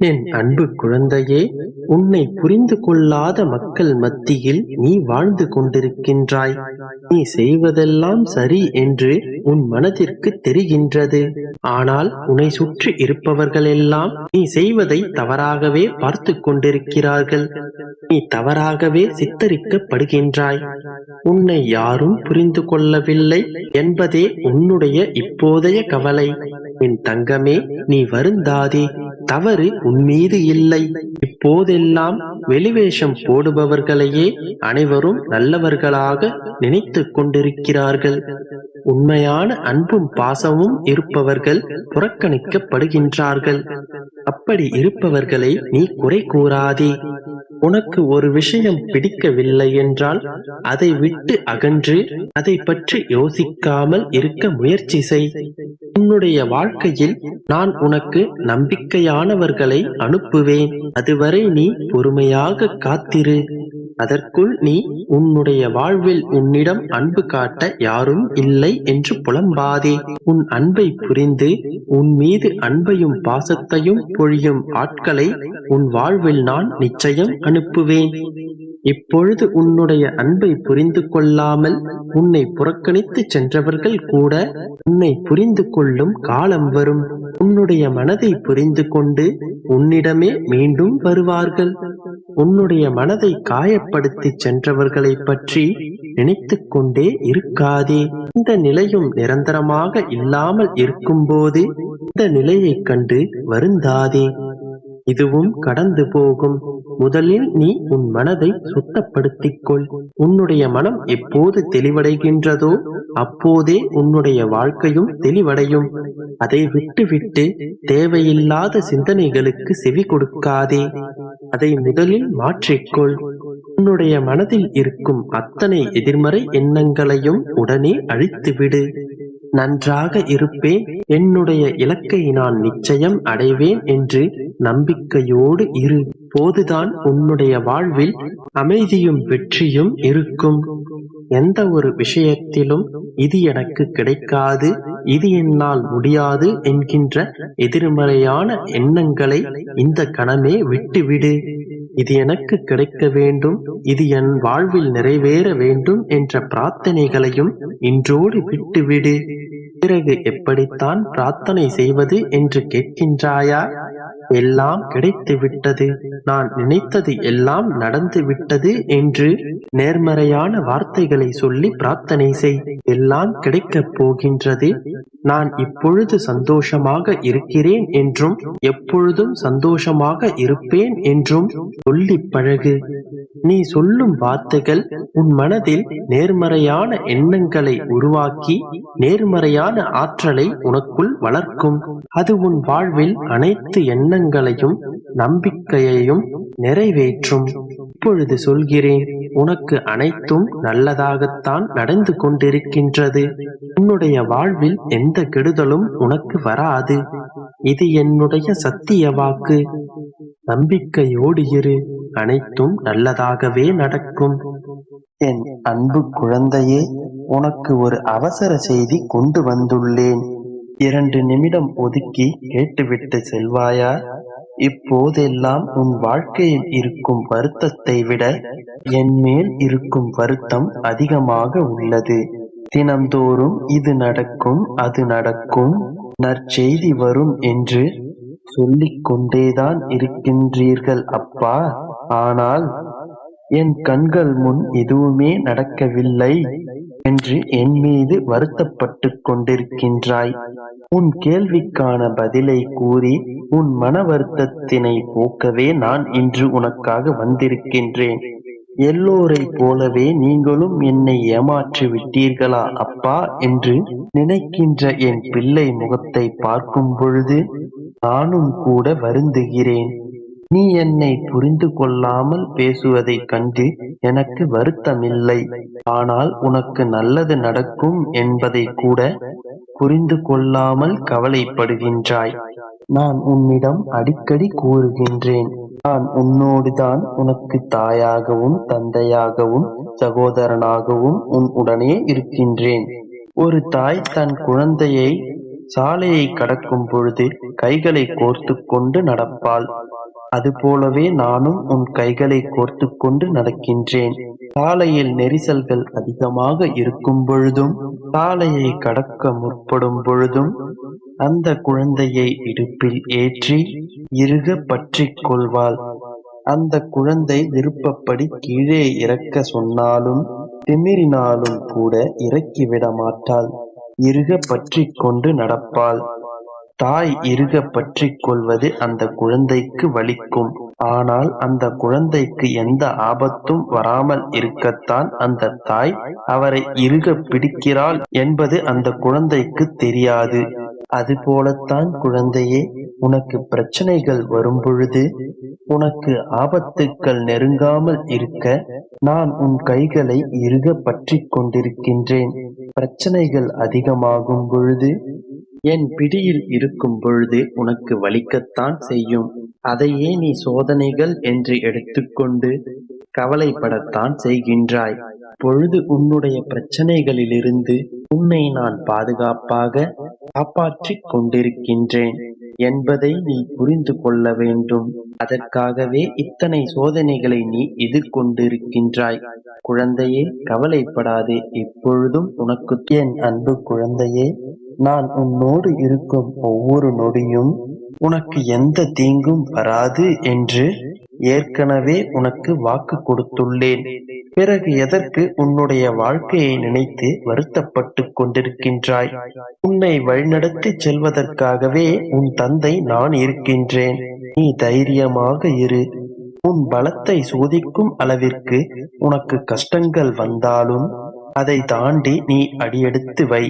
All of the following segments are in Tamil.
என் அன்பு குழந்தையே உன்னை புரிந்து கொள்ளாத மக்கள் மத்தியில் நீ வாழ்ந்து கொண்டிருக்கின்றாய். நீ செய்வதெல்லாம் சரி என்று உன் மனதிற்கு தெரிகின்றது. ஆனால் உன்னை சுற்றி இருப்பவர்களெல்லாம் நீ செய்வதை தவறாகவே பார்த்து கொண்டிருக்கிறார்கள். நீ தவறாகவே சித்தரிக்கப்படுகின்றாய். உன்னை யாரும் புரிந்து கொள்ளவில்லை என்பதே உன்னுடைய இப்போதைய கவலை. என் தங்கமே நீ வருந்தாதே. தவறு உன் மீது இல்லை. இப்போதெல்லாம் வெளிவேஷம் போடுபவர்களையே அனைவரும் நல்லவர்களாக நினைத்து கொண்டிருக்கிறார்கள். உண்மையான அன்பும் பாசமும் இருப்பவர்கள் புறக்கணிக்கப்படுகின்றார்கள். அப்படி இருப்பவர்களை நீ குறை கூறாதே. உனக்கு ஒரு விஷயம் பிடிக்கவில்லை என்றால் அதை விட்டு அகன்று அதை பற்றி யோசிக்காமல் இருக்க முயற்சி செய். உன்னுடைய வாழ்க்கையில் நான் உனக்கு நம்பிக்கையானவர்களை அனுப்புவேன். அதுவரை நீ பொறுமையாக காத்திரு. அதற்குள் நீ உன்னுடைய வாழ்வில் உன்னிடம் அன்பு காட்ட யாரும் இல்லை என்று புலம்பாதே. உன் அன்பை புரிந்து உன் மீது அன்பையும் பாசத்தையும் பொழியும் ஆட்களை உன் வாழ்வில் நான் நிச்சயம் அனுப்புவேன். இப்பொழுது உன்னுடைய அன்பை புரிந்து கொள்ளாமல் உன்னை புறக்கணித்து சென்றவர்கள் கூட உன்னை புரிந்து கொள்ளும் காலம் வரும். உன்னுடைய மனதை புரிந்து கொண்டு உன்னிடமே மீண்டும் வருவார்கள். உன்னுடைய மனதை காயப்படுத்தி சென்றவர்களை பற்றி நினைத்து கொண்டே இருக்காதே. இந்த நிலையும் நிரந்தரமாக இல்லாமல் இருக்கும்போது இந்த நிலையைக் கண்டு வருந்தாதே. இதுவும் கடந்து போகும். முதலில் நீ உன் மனதை சுத்தப்படுத்திக் கொள் உன்னுடைய மனம் எப்போது தெளிவடைகின்றதோ அப்போதே உன்னுடைய வாழ்க்கையும் தெளிவடையும். அதை விட்டுவிட்டு தேவையில்லாத சிந்தனைகளுக்கு செவி கொடுக்காதே. அதை முதலில் மாற்றிக்கொள். உன்னுடைய மனதில் இருக்கும் அத்தனை எதிர்மறை எண்ணங்களையும் உடனே அழித்துவிடு. நன்றாக இருப்பேன். என்னுடைய இலக்கை நான் நிச்சயம் அடைவேன் என்று நம்பிக்கையோடு இரு. போதுதான் உன்னுடைய வாழ்வில் அமைதியும் வெற்றியும் இருக்கும். எந்த ஒரு விஷயத்திலும் இது எனக்கு கிடைக்காது இது என்னால் முடியாது என்கின்ற எதிர்மறையான எண்ணங்களை இந்த கணமே விட்டுவிடு. இது எனக்கு கிடைக்க வேண்டும் இது என் வாழ்வில் நிறைவேற வேண்டும் என்ற பிரார்த்தனைகளையும் இன்றோடு விட்டுவிடு. பிறகு எப்படித்தான் பிரார்த்தனை செய்வது என்று கேட்கின்றாயா? எல்லாம் கிடைத்து விட்டது நான் நினைத்தது எல்லாம் நடந்து விட்டது என்று நேர்மறையான வார்த்தைகளை சொல்லி பிரார்த்தனை செய். எல்லாம் கிடைக்கப் போகின்றது. நான் இப்பொழுது சந்தோஷமாக இருக்கிறேன் என்றும் எப்பொழுதும் சந்தோஷமாக இருப்பேன் என்றும் சொல்லி பழகு. நீ சொல்லும் வார்த்தைகள் உன் மனதில் நேர்மறையான எண்ணங்களை உருவாக்கி நேர்மறையான ஆற்றலை உனக்குள் வளர்க்கும். அது உன் வாழ்வில் அனைத்து எண்ணங்களையும் நம்பிக்கையையும் நிறைவேற்றும். இப்பொழுது சொல்கிறேன் உனக்கு அனைத்தும் நல்லதாகத்தான் நடந்து கொண்டிருக்கின்றது. உன்னுடைய வாழ்வில் எந்த கெடுதலும் உனக்கு வராது. இது என்னுடைய சத்திய வாக்கு. நம்பிக்கையோடு இரு அனைத்தும் நல்லதாகவே நடக்கும். என் அன்பு குழந்தையே உனக்கு ஒரு அவசர செய்தி கொண்டு வந்துள்ளேன். இரண்டு நிமிடம் ஒதுக்கி கேட்டுவிட்டு செல்வாயா? இப்போதெல்லாம் உன் வாழ்க்கையில் இருக்கும் வருத்தத்தை விட என் மேல் இருக்கும் வருத்தம் அதிகமாக உள்ளது. தினம்தோறும் இது நடக்கும் அது நடக்கும். நற்செய்தி வரும் என்று சொல்லிக் கொண்டேதான் இருக்கின்றீர்கள் அப்பா. ஆனால் என் கண்கள் முன் எதுவுமே நடக்கவில்லை என்று என் மீது வருத்தப்பட்டு கொண்டிருக்கின்றாய். உன் கேள்விக்கான பதிலை கூறி உன் மன வருத்தத்தினை போக்கவே நான் இன்று உனக்காக வந்திருக்கின்றேன். எல்லோரை போலவே நீங்களும் என்னை ஏமாற்றி விட்டீர்களா அப்பா? என்று நினைக்கின்ற என் பிள்ளை முகத்தை பார்க்கும் பொழுது நானும் கூட வருந்துகிறேன். நீ என்னை புரிந்து கொள்ளாமல் பேசுவதைக் கண்டு எனக்கு வருத்தமில்லை. ஆனால் உனக்கு நல்லது நடக்கும் என்பதை கூட புரிந்து கொள்ளாமல் கவலைப்படுகின்றாய். நான் உன்னிடம் அடிக்கடி கூறுகின்றேன். நான் உன்னோடுதான் உனக்கு தாயாகவும் தந்தையாகவும் சகோதரனாகவும் உன் உடனே இருக்கின்றேன். ஒரு தாய் தன் குழந்தையை சாலையை கடக்கும் பொழுது கைகளை கோர்த்து கொண்டு நடப்பாள். அதுபோலவே நானும் உன் கைகளை கோர்த்து கொண்டு நடக்கின்றேன். சாலையில் நெரிசல்கள் அதிகமாக இருக்கும் பொழுதும் சாலையை கடக்க முற்படும் பொழுதும் அந்த குழந்தையை இடுப்பில் ஏற்றி இறுக பற்றி கொள்வாள். அந்த குழந்தை விருப்பப்படி கீழே இறக்க சொன்னாலும் திமிரினாலும் கூட இறக்கிவிட மாட்டாள். இறுக பற்றிக் கொண்டு நடப்பாள். தாய் இறுக பற்றிக் கொள்வது அந்த குழந்தைக்கு வலிக்கும். ஆனால் அந்த குழந்தைக்கு எந்த ஆபத்தும் வராமல் இருக்கத்தான் அந்த தாய் அவரை இறுக பிடிக்கிறாள் என்பது அந்த குழந்தைக்கு தெரியாது. அதுபோலத்தான் குழந்தையே உனக்கு பிரச்சனைகள் வரும்பொழுது உனக்கு ஆபத்துக்கள் நெருங்காமல் இருக்க நான் உன் கைகளை இறுக பற்றிக் கொண்டிருக்கின்றேன். பிரச்சனைகள் அதிகமாகும் பொழுது என் பிடியில் இருக்கும் பொழுது உனக்கு வலிக்கத்தான் செய்யும். அதையே நீ சோதனைகள் என்று எடுத்துக்கொண்டு கவலைப்படத்தான் செய்கின்றாய். பொழுது உன்னுடைய பிரச்சனைகளிலிருந்து உன்னை நான் பாதுகாப்பாக காப்பாற்றிக் கொண்டிருக்கின்றேன் என்பதை நீ புரிந்து கொள்ள வேண்டும். அதற்காகவே இத்தனை சோதனைகளை நீ எதிர்கொண்டிருக்கின்றாய். குழந்தையே கவலைப்படாதே. இப்பொழுதும் உனக்கு என் அன்பு குழந்தையே நான் உன்னோடு இருக்கும் ஒவ்வொரு நொடியும் உனக்கு எந்த தீங்கும் வராது என்று ஏற்கனவே உனக்கு வாக்கு கொடுத்துள்ளேன். பிறகு எதற்கு உன்னுடைய வாழ்க்கையை நினைத்து வருத்தப்பட்டு கொண்டிருக்கின்றாய்? உன்னை வழிநடத்தி செல்வதற்காகவே உன் தந்தை நான் இருக்கின்றேன். நீ தைரியமாக இரு. உன் பலத்தை சோதிக்கும் அளவிற்கு உனக்கு கஷ்டங்கள் வந்தாலும் அதை தாண்டி நீ அடியெடுத்து வை.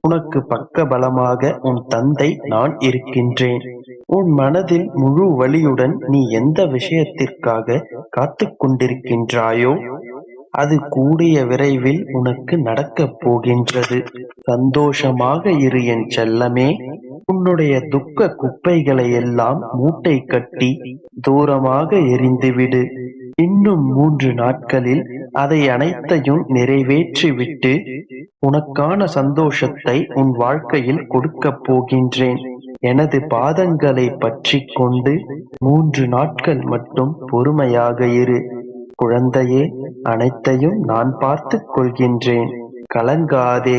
உனக்கு பக்க பலமாக உன் தந்தை நான் இருக்கின்றேன். உன் மனதில் முழு வலியுடன் நீ எந்த விஷயத்திற்காக காத்து கொண்டிருக்கின்றாயோ அது கூடிய விரைவில் உனக்கு நடக்கப் போகின்றது. சந்தோஷமாக இரு என் செல்லமே. உன்னுடைய துக்க குப்பைகளை எல்லாம் மூட்டை கட்டி தூரமாக எரிந்துவிடு. இன்னும் மூன்று நாட்களில் அதை அனைத்தையும் நிறைவேற்றிவிட்டு உனக்கான சந்தோஷத்தை உன் வாழ்க்கையில் கொடுக்கப் போகின்றேன். எனது பாதங்களை பற்றி கொண்டு மூன்று நாட்கள் மட்டும் பொறுமையாக இரு. குழந்தையே அனைத்தையும் நான் பார்த்துக் கொள்கின்றேன். கலங்காதே.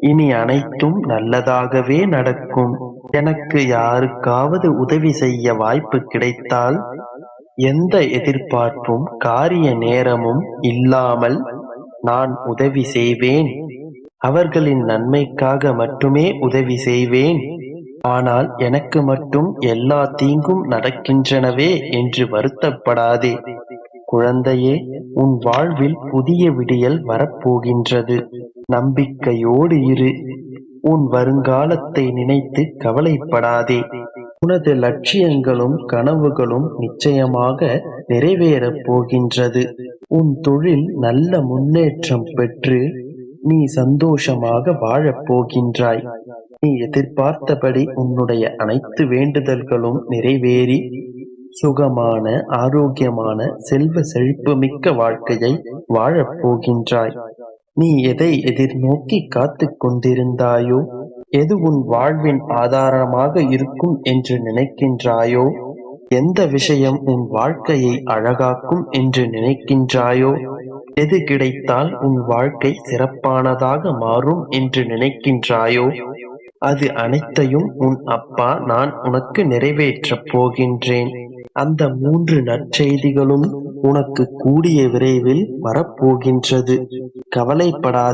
இனி அனைத்தும் நல்லதாகவே நடக்கும். எனக்கு யாருக்காவது உதவி செய்ய வாய்ப்பு கிடைத்தால் எந்த எதிர்பார்ப்பும் காரிய நேரமும் இல்லாமல் நான் உதவி செய்வேன். அவர்களின் நன்மைக்காக மட்டுமே உதவி செய்வேன். ஆனால் எனக்கு மட்டும் எல்லா தீங்கும் நடக்கின்றனவே என்று வருத்தப்படாதே. குழந்தையே உன் வாழ்வில் புதிய விடியல் வரப்போகின்றது. நம்பிக்கையோடு இரு. உன் வருங்காலத்தை நினைத்து கவலைப்படாதே. உனது லட்சியங்களும் கனவுகளும் நிச்சயமாக நிறைவேறப் போகின்றது. உன் தொழில் நல்ல முன்னேற்றம் பெற்று நீ சந்தோஷமாக வாழப் போகின்றாய். நீ எதிர்பார்த்தபடி உன்னுடைய அனைத்து வேண்டுதல்களும் நிறைவேறி சுகமான ஆரோக்கியமான செல்வ செழிப்பு மிக்க வாழ்க்கையை வாழப் போகின்றாய். நீ எதை எதிர்நோக்கி காத்து கொண்டிருந்தாயோ எது உன் வாழ்வின் ஆதாரமாக இருக்கும் என்று நினைக்கின்றாயோ? எந்த விஷயம் உன் வாழ்க்கையை அழகாக்கும் என்று நினைக்கின்றாயோ? எது கிடைத்தால் உன் வாழ்க்கை சிறப்பானதாக மாறும் என்று நினைக்கின்றாயோ? அது அனைத்தையும் உன் அப்பா நான் உனக்கு நிறைவேற்றப் போகின்றேன். அந்த மூன்று நற்செய்திகளும் உனக்கு கூடிய விரைவில் வரப்போகின்றது. கவலைப்படாத.